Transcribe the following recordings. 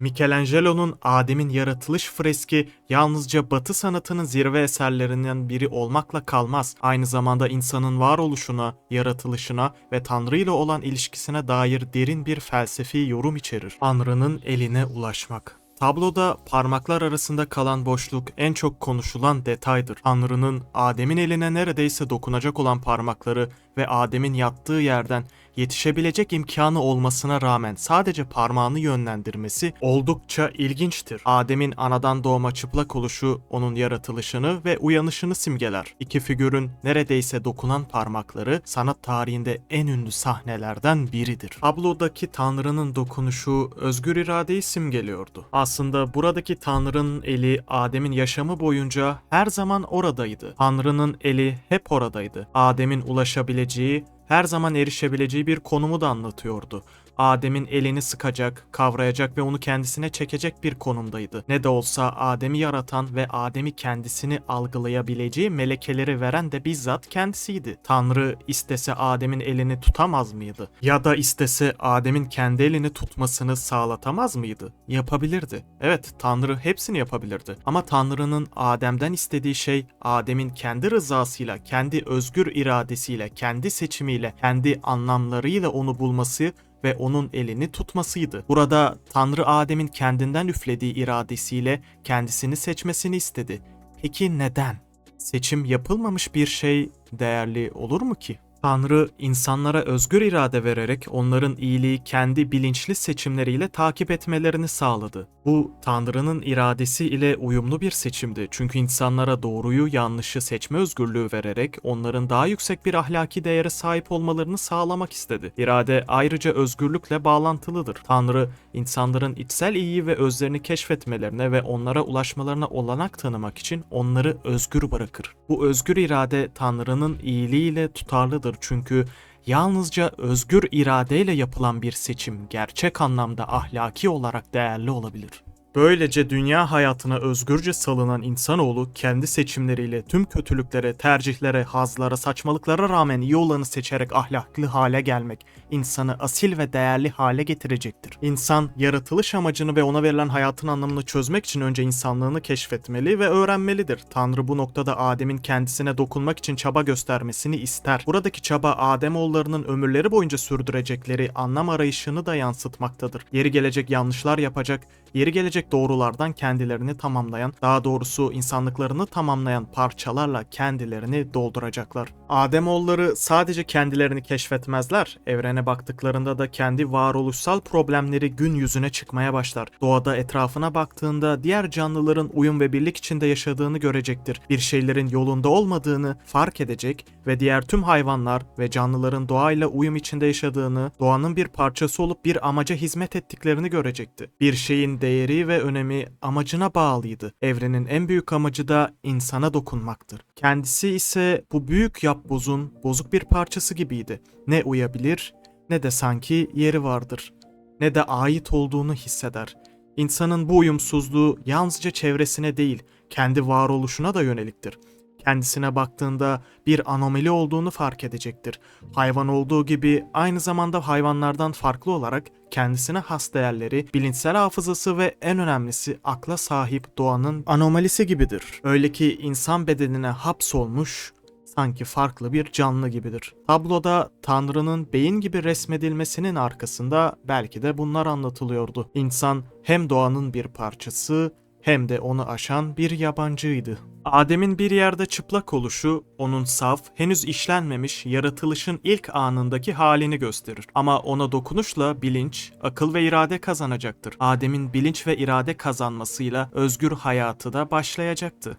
Michelangelo'nun Adem'in yaratılış freski yalnızca Batı sanatının zirve eserlerinden biri olmakla kalmaz. Aynı zamanda insanın varoluşuna, yaratılışına ve Tanrı ile olan ilişkisine dair derin bir felsefi yorum içerir. Tanrı'nın eline ulaşmak. Tabloda parmaklar arasında kalan boşluk en çok konuşulan detaydır. Tanrı'nın Adem'in eline neredeyse dokunacak olan parmakları ve Adem'in yattığı yerden yetişebilecek imkanı olmasına rağmen sadece parmağını yönlendirmesi oldukça ilginçtir. Adem'in anadan doğma çıplak oluşu onun yaratılışını ve uyanışını simgeler. İki figürün neredeyse dokunan parmakları sanat tarihinde en ünlü sahnelerden biridir. Tablodaki Tanrı'nın dokunuşu özgür iradeyi simgeliyordu. Aslında buradaki Tanrı'nın eli Adem'in yaşamı boyunca her zaman oradaydı. Tanrı'nın eli hep oradaydı. Adem'in ulaşabileceği her zaman erişebileceği bir konumu da anlatıyordu. Adem'in elini sıkacak, kavrayacak ve onu kendisine çekecek bir konumdaydı. Ne de olsa Adem'i yaratan ve Adem'i kendisini algılayabileceği melekeleri veren de bizzat kendisiydi. Tanrı istese Adem'in elini tutamaz mıydı? Ya da istese Adem'in kendi elini tutmasını sağlatamaz mıydı? Yapabilirdi. Evet, Tanrı hepsini yapabilirdi. Ama Tanrı'nın Adem'den istediği şey Adem'in kendi rızasıyla, kendi özgür iradesiyle, kendi seçimiyle, kendi anlamlarıyla onu bulması ve onun elini tutmasıydı. Burada Tanrı Adem'in kendinden üflediği iradesiyle kendisini seçmesini istedi. Peki neden? Seçim yapılmamış bir şey değerli olur mu ki? Tanrı insanlara özgür irade vererek onların iyiliği kendi bilinçli seçimleriyle takip etmelerini sağladı. Bu Tanrı'nın iradesi ile uyumlu bir seçimdi. Çünkü insanlara doğruyu yanlışı seçme özgürlüğü vererek onların daha yüksek bir ahlaki değere sahip olmalarını sağlamak istedi. İrade ayrıca özgürlükle bağlantılıdır. Tanrı insanların içsel iyiyi ve özlerini keşfetmelerine ve onlara ulaşmalarına olanak tanımak için onları özgür bırakır. Bu özgür irade Tanrı'nın iyiliğiyle tutarlıdır çünkü yalnızca özgür iradeyle yapılan bir seçim gerçek anlamda ahlaki olarak değerli olabilir. Böylece dünya hayatına özgürce salınan insanoğlu kendi seçimleriyle tüm kötülüklere, tercihlere, hazlara, saçmalıklara rağmen iyi olanı seçerek ahlaklı hale gelmek, insanı asil ve değerli hale getirecektir. İnsan yaratılış amacını ve ona verilen hayatın anlamını çözmek için önce insanlığını keşfetmeli ve öğrenmelidir. Tanrı bu noktada Adem'in kendisine dokunmak için çaba göstermesini ister. Buradaki çaba Ademoğullarının ömürleri boyunca sürdürecekleri anlam arayışını da yansıtmaktadır. Yeri gelecek yanlışlar yapacak, yeri gelecek doğrulardan kendilerini tamamlayan, daha doğrusu insanlıklarını tamamlayan parçalarla kendilerini dolduracaklar. Ademoğulları sadece kendilerini keşfetmezler, evrene baktıklarında da kendi varoluşsal problemleri gün yüzüne çıkmaya başlar. Doğada etrafına baktığında diğer canlıların uyum ve birlik içinde yaşadığını görecektir. Bir şeylerin yolunda olmadığını fark edecek ve diğer tüm hayvanlar ve canlıların doğayla uyum içinde yaşadığını, doğanın bir parçası olup bir amaca hizmet ettiklerini görecekti. Bir şeyin değeri ve önemi amacına bağlıydı. Evrenin en büyük amacı da insana dokunmaktır. Kendisi ise bu büyük yapbozun bozuk bir parçası gibiydi. Ne uyabilir ne de sanki yeri vardır. Ne de ait olduğunu hisseder. İnsanın bu uyumsuzluğu yalnızca çevresine değil, kendi varoluşuna da yöneliktir. Kendisine baktığında bir anomali olduğunu fark edecektir. Hayvan olduğu gibi aynı zamanda hayvanlardan farklı olarak kendisine has değerleri, bilinçsel hafızası ve en önemlisi akla sahip doğanın anomalisi gibidir. Öyle ki insan bedenine hapsolmuş, sanki farklı bir canlı gibidir. Tabloda Tanrı'nın beyin gibi resmedilmesinin arkasında belki de bunlar anlatılıyordu. İnsan hem doğanın bir parçası hem de onu aşan bir yabancıydı. Adem'in bir yerde çıplak oluşu, onun saf, henüz işlenmemiş yaratılışın ilk anındaki halini gösterir. Ama ona dokunuşla bilinç, akıl ve irade kazanacaktır. Adem'in bilinç ve irade kazanmasıyla özgür hayatı da başlayacaktı.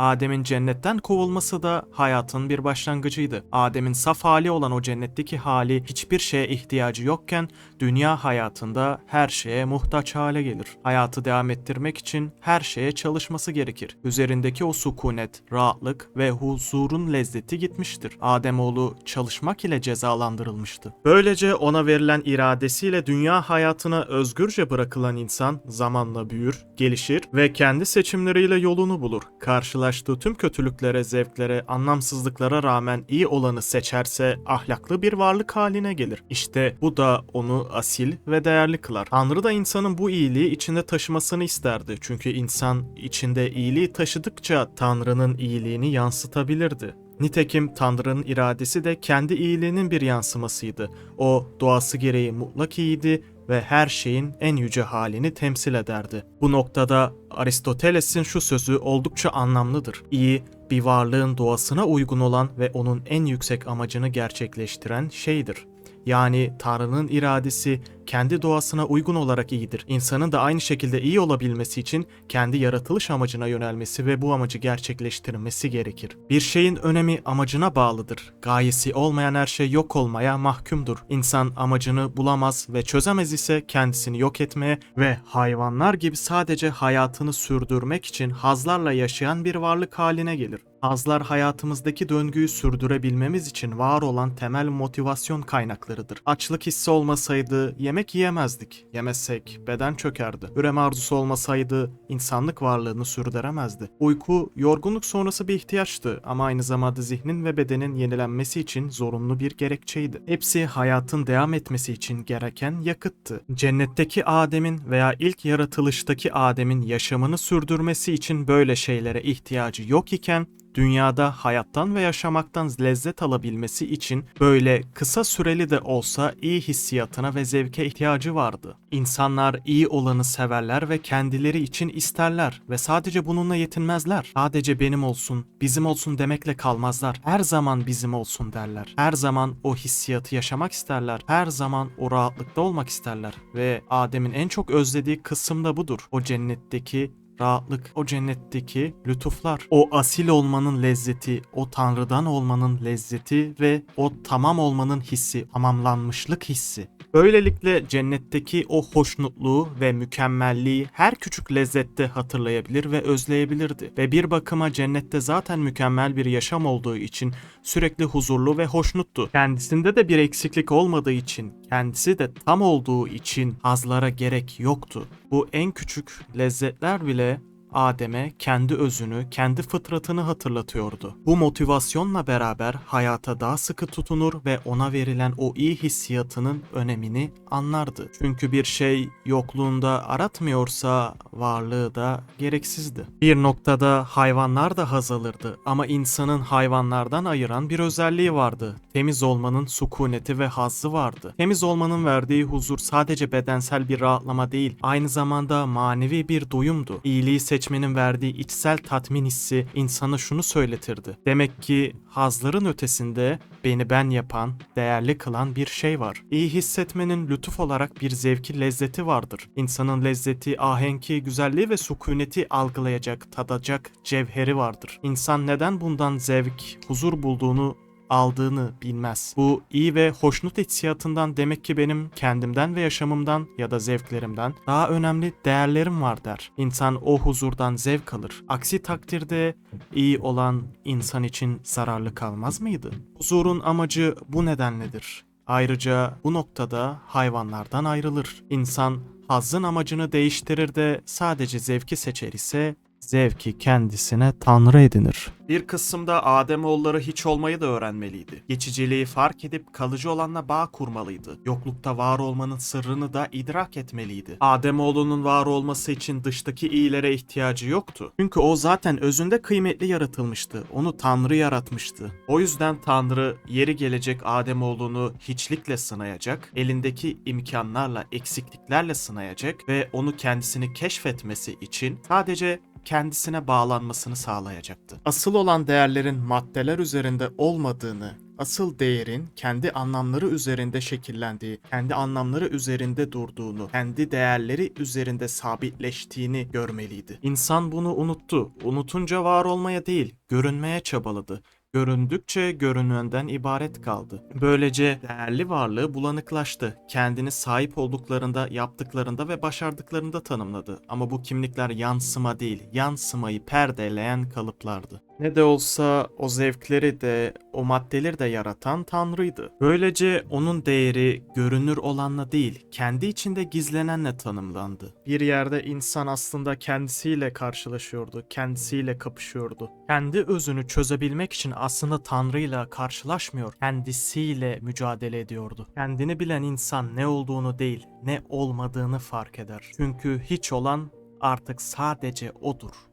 Adem'in cennetten kovulması da hayatın bir başlangıcıydı. Adem'in saf hali olan o cennetteki hali hiçbir şeye ihtiyacı yokken dünya hayatında her şeye muhtaç hale gelir. Hayatı devam ettirmek için her şeye çalışması gerekir. Üzerindeki o sukunet, rahatlık ve huzurun lezzeti gitmiştir. Ademoğlu çalışmak ile cezalandırılmıştı. Böylece ona verilen iradesiyle dünya hayatına özgürce bırakılan insan zamanla büyür, gelişir ve kendi seçimleriyle yolunu bulur. Karşılaştığı karşılaştığı tüm kötülüklere, zevklere, anlamsızlıklara rağmen iyi olanı seçerse ahlaklı bir varlık haline gelir. İşte bu da onu asil ve değerli kılar. Tanrı da insanın bu iyiliği içinde taşımasını isterdi. Çünkü insan içinde iyiliği taşıdıkça Tanrı'nın iyiliğini yansıtabilirdi. Nitekim Tanrı'nın iradesi de kendi iyiliğinin bir yansımasıydı. O doğası gereği mutlak iyiydi ve her şeyin en yüce halini temsil ederdi. Bu noktada Aristoteles'in şu sözü oldukça anlamlıdır. İyi, bir varlığın doğasına uygun olan ve onun en yüksek amacını gerçekleştiren şeydir. Yani Tanrı'nın iradesi kendi doğasına uygun olarak iyidir. İnsanın da aynı şekilde iyi olabilmesi için kendi yaratılış amacına yönelmesi ve bu amacı gerçekleştirmesi gerekir. Bir şeyin önemi amacına bağlıdır. Gayesi olmayan her şey yok olmaya mahkumdur. İnsan amacını bulamaz ve çözemez ise kendisini yok etmeye ve hayvanlar gibi sadece hayatını sürdürmek için hazlarla yaşayan bir varlık haline gelir. Hazlar hayatımızdaki döngüyü sürdürebilmemiz için var olan temel motivasyon kaynaklarıdır. Açlık hissi olmasaydı yemek yiyemezdik. Yemezsek beden çökerdi. Üreme arzusu olmasaydı insanlık varlığını sürdüremezdi. Uyku yorgunluk sonrası bir ihtiyaçtı ama aynı zamanda zihnin ve bedenin yenilenmesi için zorunlu bir gerekçeydi. Hepsi hayatın devam etmesi için gereken yakıttı. Cennetteki Adem'in veya ilk yaratılıştaki Adem'in yaşamını sürdürmesi için böyle şeylere ihtiyacı yok iken dünyada hayattan ve yaşamaktan lezzet alabilmesi için böyle kısa süreli de olsa iyi hissiyatına ve zevke ihtiyacı vardı. İnsanlar iyi olanı severler ve kendileri için isterler ve sadece bununla yetinmezler. Sadece benim olsun, bizim olsun demekle kalmazlar. Her zaman bizim olsun derler. Her zaman o hissiyatı yaşamak isterler. Her zaman o rahatlıkta olmak isterler ve Adem'in en çok özlediği kısım da budur. O cennetteki rahatlık, o cennetteki lütuflar, o asil olmanın lezzeti, o tanrıdan olmanın lezzeti ve o tamam olmanın hissi, tamamlanmışlık hissi. Böylelikle cennetteki o hoşnutluğu ve mükemmelliği her küçük lezzette hatırlayabilir ve özleyebilirdi. Ve bir bakıma cennette zaten mükemmel bir yaşam olduğu için sürekli huzurlu ve hoşnuttu. Kendisinde de bir eksiklik olmadığı için, kendisi de tam olduğu için hazlara gerek yoktu. Bu en küçük lezzetler bile Adem'e kendi özünü, kendi fıtratını hatırlatıyordu. Bu motivasyonla beraber hayata daha sıkı tutunur ve ona verilen o iyi hissiyatının önemini anlardı. Çünkü bir şey yokluğunda aratmıyorsa varlığı da gereksizdi. Bir noktada hayvanlar da haz alırdı ama insanın hayvanlardan ayıran bir özelliği vardı. Temiz olmanın sukuneti ve hazzı vardı. Temiz olmanın verdiği huzur sadece bedensel bir rahatlama değil, aynı zamanda manevi bir duyumdu. İyiliği seçmenin verdiği içsel tatmin hissi insana şunu söyletirdi. Demek ki hazların ötesinde beni ben yapan, değerli kılan bir şey var. İyi hissetmenin lütuf olarak bir zevki, lezzeti vardır. İnsanın lezzeti, ahenki, güzelliği ve sükuneti algılayacak, tadacak cevheri vardır. İnsan neden bundan zevk, huzur bulduğunu aldığını bilmez. Bu iyi ve hoşnut hissiyatından demek ki benim kendimden ve yaşamımdan ya da zevklerimden daha önemli değerlerim var der. İnsan o huzurdan zevk alır. Aksi takdirde iyi olan insan için zararlı kalmaz mıydı? Huzurun amacı bu nedenledir. Ayrıca bu noktada hayvanlardan ayrılır. İnsan hazzın amacını değiştirir de sadece zevki seçer ise zevki kendisine tanrı edinir. Bir kısımda Ademoğulları hiç olmayı da öğrenmeliydi. Geçiciliği fark edip kalıcı olanla bağ kurmalıydı. Yoklukta var olmanın sırrını da idrak etmeliydi. Ademoğlunun var olması için dıştaki iyilere ihtiyacı yoktu. Çünkü o zaten özünde kıymetli yaratılmıştı. Onu Tanrı yaratmıştı. O yüzden Tanrı yeri gelecek Ademoğlunu hiçlikle sınayacak, elindeki imkanlarla, eksikliklerle sınayacak ve onu kendisini keşfetmesi için sadece kendisine bağlanmasını sağlayacaktı. Asıl olan değerlerin maddeler üzerinde olmadığını, asıl değerin kendi anlamları üzerinde şekillendiği, kendi anlamları üzerinde durduğunu, kendi değerleri üzerinde sabitleştiğini görmeliydi. İnsan bunu unuttu. Unutunca var olmaya değil, görünmeye çabaladı göründükçe görünenden ibaret kaldı. Böylece değerli varlığı bulanıklaştı. Kendini sahip olduklarında, yaptıklarında ve başardıklarında tanımladı. Ama bu kimlikler yansıma değil, yansımayı perdeleyen kalıplardı. Ne de olsa o zevkleri de o maddeleri de yaratan Tanrı'ydı. Böylece onun değeri görünür olanla değil, kendi içinde gizlenenle tanımlandı. Bir yerde insan aslında kendisiyle karşılaşıyordu, kendisiyle kapışıyordu. Kendi özünü çözebilmek için aslında Tanrı'yla karşılaşmıyor, kendisiyle mücadele ediyordu. Kendini bilen insan ne olduğunu değil, ne olmadığını fark eder. Çünkü hiç olan artık sadece odur.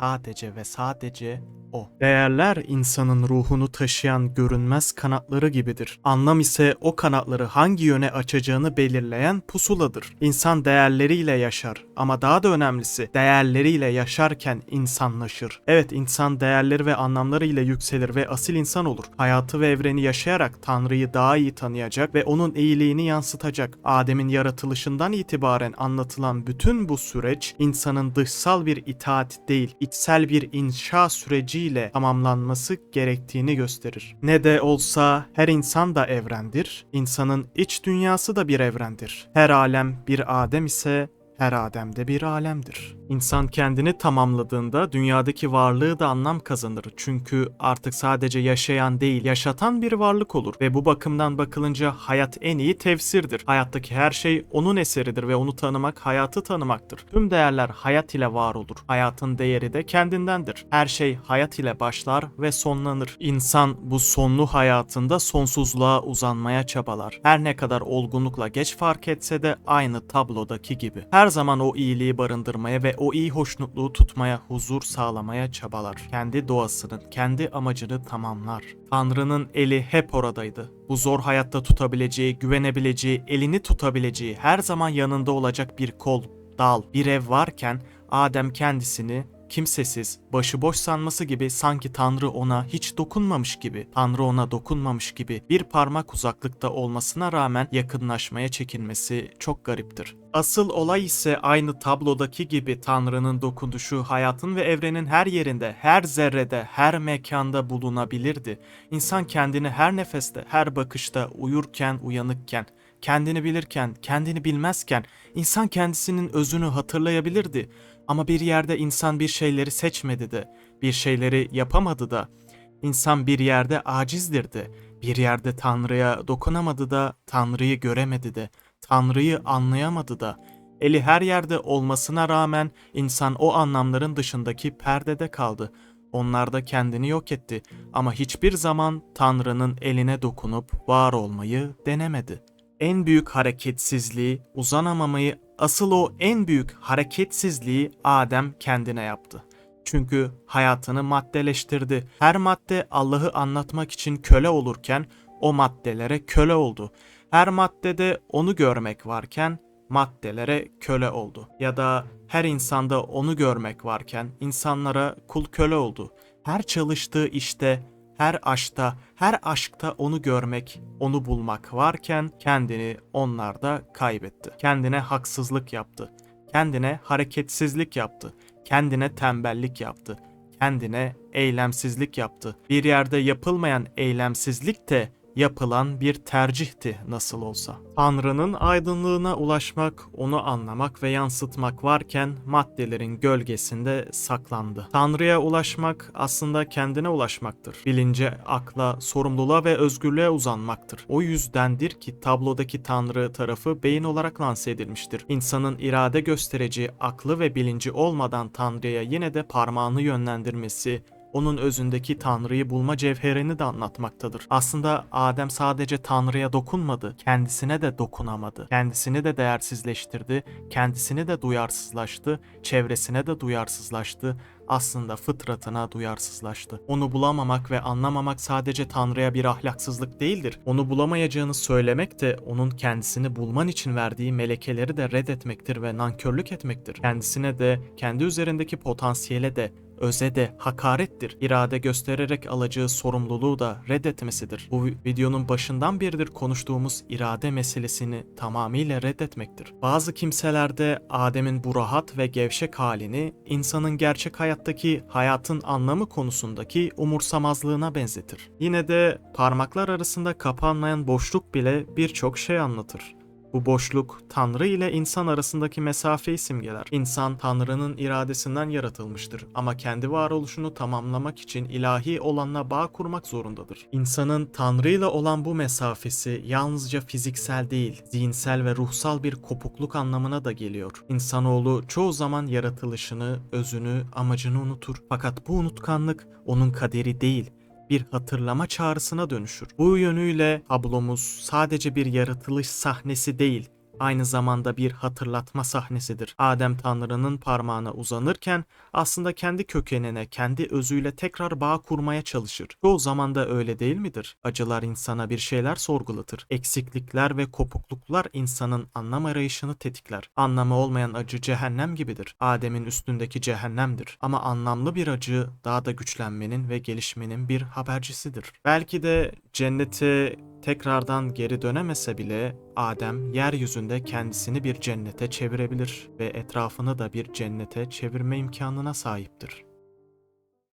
Sadece ve sadece o. Değerler insanın ruhunu taşıyan görünmez kanatları gibidir. Anlam ise o kanatları hangi yöne açacağını belirleyen pusuladır. İnsan değerleriyle yaşar ama daha da önemlisi değerleriyle yaşarken insanlaşır. Evet insan değerleri ve anlamlarıyla yükselir ve asil insan olur. Hayatı ve evreni yaşayarak Tanrı'yı daha iyi tanıyacak ve onun iyiliğini yansıtacak. Adem'in yaratılışından itibaren anlatılan bütün bu süreç insanın dışsal bir itaat değil, içsel bir inşa süreciyle tamamlanması gerektiğini gösterir. Ne de olsa her insan da evrendir. İnsanın iç dünyası da bir evrendir. Her alem bir Adem ise her Adem'de bir alemdir. İnsan kendini tamamladığında dünyadaki varlığı da anlam kazanır. Çünkü artık sadece yaşayan değil, yaşatan bir varlık olur. Ve bu bakımdan bakılınca hayat en iyi tefsirdir. Hayattaki her şey onun eseridir ve onu tanımak hayatı tanımaktır. Tüm değerler hayat ile var olur. Hayatın değeri de kendindendir. Her şey hayat ile başlar ve sonlanır. İnsan bu sonlu hayatında sonsuzluğa uzanmaya çabalar. Her ne kadar olgunlukla geç fark etse de aynı tablodaki gibi. Her zaman o iyiliği barındırmaya ve o iyi hoşnutluğu tutmaya, huzur sağlamaya çabalar. Kendi doğasının, kendi amacını tamamlar. Tanrı'nın eli hep oradaydı. Bu zor hayatta tutabileceği, güvenebileceği, elini tutabileceği, her zaman yanında olacak bir kol, dal, bir ev varken Adem kendisini kimsesiz, başıboş sanması gibi sanki Tanrı ona hiç dokunmamış gibi, Tanrı ona dokunmamış gibi bir parmak uzaklıkta olmasına rağmen yakınlaşmaya çekinmesi çok gariptir. Asıl olay ise aynı tablodaki gibi Tanrı'nın dokunuşu hayatın ve evrenin her yerinde, her zerrede, her mekanda bulunabilirdi. İnsan kendini her nefeste, her bakışta, uyurken, uyanıkken, kendini bilirken, kendini bilmezken insan kendisinin özünü hatırlayabilirdi. Ama bir yerde insan bir şeyleri seçmedi de, bir şeyleri yapamadı da. İnsan bir yerde acizdir de, bir yerde Tanrı'ya dokunamadı da, Tanrı'yı göremedi de, Tanrı'yı anlayamadı da. Eli her yerde olmasına rağmen insan o anlamların dışındaki perdede kaldı. Onlarda kendini yok etti ama hiçbir zaman Tanrı'nın eline dokunup var olmayı denemedi. En büyük hareketsizliği, uzanamamayı, asıl o en büyük hareketsizliği Adem kendine yaptı. Çünkü hayatını maddeleştirdi. Her madde Allah'ı anlatmak için köle olurken o maddelere köle oldu. Her maddede onu görmek varken maddelere köle oldu. Ya da her insanda onu görmek varken insanlara kul köle oldu. Her çalıştığı işte, her aşkta, her aşkta onu görmek, onu bulmak varken kendini onlarda kaybetti. Kendine haksızlık yaptı. Kendine hareketsizlik yaptı. Kendine tembellik yaptı. Kendine eylemsizlik yaptı. Bir yerde yapılmayan eylemsizlik de yapılan bir tercihti nasıl olsa. Tanrı'nın aydınlığına ulaşmak, onu anlamak ve yansıtmak varken maddelerin gölgesinde saklandı. Tanrı'ya ulaşmak aslında kendine ulaşmaktır. Bilince, akla, sorumluluğa ve özgürlüğe uzanmaktır. O yüzdendir ki tablodaki Tanrı tarafı beyin olarak lanse edilmiştir. İnsanın irade göstereceği aklı ve bilinci olmadan Tanrı'ya yine de parmağını yönlendirmesi, onun özündeki Tanrı'yı bulma cevherini de anlatmaktadır. Aslında Adem sadece Tanrı'ya dokunmadı, kendisine de dokunamadı. Kendisini de değersizleştirdi, kendisini de duyarsızlaştı, çevresine de duyarsızlaştı, aslında fıtratına duyarsızlaştı. Onu bulamamak ve anlamamak sadece Tanrı'ya bir ahlaksızlık değildir. Onu bulamayacağını söylemek de onun kendisini bulman için verdiği melekeleri de reddetmektir ve nankörlük etmektir. Kendisine de, kendi üzerindeki potansiyele de öze de hakarettir. İrade göstererek alacağı sorumluluğu da reddetmesidir. Bu videonun başından beridir konuştuğumuz irade meselesini tamamıyla reddetmektir. Bazı kimselerde Adem'in bu rahat ve gevşek halini insanın gerçek hayattaki hayatın anlamı konusundaki umursamazlığına benzetir. Yine de parmaklar arasında kapanmayan boşluk bile birçok şey anlatır. Bu boşluk Tanrı ile insan arasındaki mesafeyi simgeler. İnsan Tanrı'nın iradesinden yaratılmıştır ama kendi varoluşunu tamamlamak için ilahi olanla bağ kurmak zorundadır. İnsanın Tanrı ile olan bu mesafesi yalnızca fiziksel değil, zihinsel ve ruhsal bir kopukluk anlamına da geliyor. İnsanoğlu çoğu zaman yaratılışını, özünü, amacını unutur. Fakat bu unutkanlık onun kaderi değil, bir hatırlama çağrısına dönüşür. Bu yönüyle tablomuz sadece bir yaratılış sahnesi değil, aynı zamanda bir hatırlatma sahnesidir. Adem Tanrı'nın parmağına uzanırken aslında kendi kökenine, kendi özüyle tekrar bağ kurmaya çalışır. Çoğu zaman da öyle değil midir? Acılar insana bir şeyler sorgulatır. Eksiklikler ve kopukluklar insanın anlam arayışını tetikler. Anlamı olmayan acı cehennem gibidir. Adem'in üstündeki cehennemdir. Ama anlamlı bir acı daha da güçlenmenin ve gelişmenin bir habercisidir. Belki de cennete tekrardan geri dönemese bile Adem yeryüzünde kendisini bir cennete çevirebilir ve etrafını da bir cennete çevirme imkanına sahiptir.